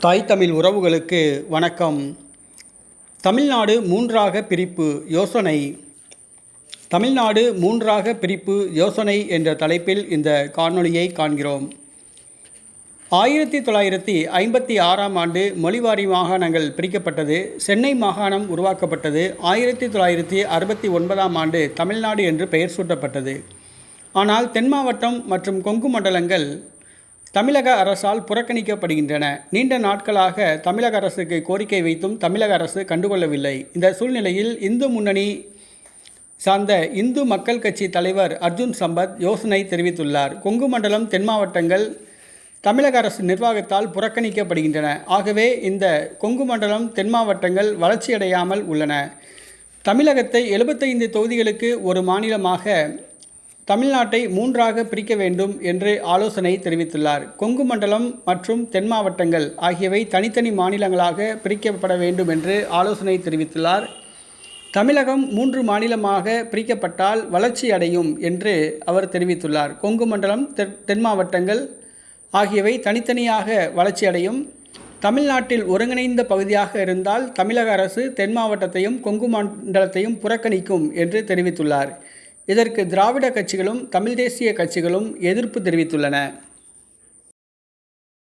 தாய் தமிழ் உறவுகளுக்கு வணக்கம். தமிழ்நாடு மூன்றாக பிரிப்பு யோசனை. தமிழ்நாடு மூன்றாக பிரிப்பு யோசனை என்ற தலைப்பில் இந்த காணொளியை காண்கிறோம். ஆயிரத்தி தொள்ளாயிரத்தி ஐம்பத்தி ஆறாம் ஆண்டு மொழிவாரி மாகாணங்கள் பிரிக்கப்பட்டது. சென்னை மாகாணம் உருவாக்கப்பட்டது. ஆயிரத்தி தொள்ளாயிரத்தி அறுபத்தி ஒன்பதாம் ஆண்டு தமிழ்நாடு என்று பெயர் சூட்டப்பட்டது. ஆனால் தென் மாவட்டம் மற்றும் கொங்கு மண்டலங்கள் தமிழக அரசால் புறக்கணிக்கப்படுகின்றன. நீண்ட நாட்களாக தமிழக அரசுக்கு கோரிக்கை வைத்தும் தமிழக அரசு கண்டுகொள்ளவில்லை. இந்த சூழ்நிலையில் இந்து முன்னணி சார்ந்த இந்து மக்கள் கட்சி தலைவர் அர்ஜுன் சம்பத் யோசனை தெரிவித்துள்ளார். கொங்கு மண்டலம் தென் மாவட்டங்கள் தமிழக அரசு நிர்வாகத்தால் புறக்கணிக்கப்படுகின்றன. ஆகவே இந்த கொங்கு மண்டலம் தென் மாவட்டங்கள் வளர்ச்சியடையாமல் உள்ளன. தமிழகத்தை எழுபத்தைந்து தொகுதிகளுக்கு ஒரு மாநிலமாக தமிழ்நாட்டை மூன்றாக பிரிக்க வேண்டும் என்று ஆலோசனை தெரிவித்துள்ளார். கொங்கு மண்டலம் மற்றும் தென் மாவட்டங்கள் ஆகியவை தனித்தனி மாநிலங்களாக பிரிக்கப்பட வேண்டும் என்று ஆலோசனை தெரிவித்துள்ளார். தமிழகம் மூன்று மாநிலமாக பிரிக்கப்பட்டால் வளர்ச்சி அடையும் என்று அவர் தெரிவித்துள்ளார். கொங்கு மண்டலம் தென் தென் மாவட்டங்கள் ஆகியவை தனித்தனியாக வளர்ச்சி அடையும். தமிழ்நாட்டில் ஒருங்கிணைந்த பகுதியாக இருந்தால் தமிழக அரசு தென் மாவட்டத்தையும் கொங்கு மண்டலத்தையும் புறக்கணிக்கும் என்று தெரிவித்துள்ளார். இதற்கு திராவிட கட்சிகளும் தமிழ் தேசிய கட்சிகளும் எதிர்ப்பு தெரிவித்துள்ளன.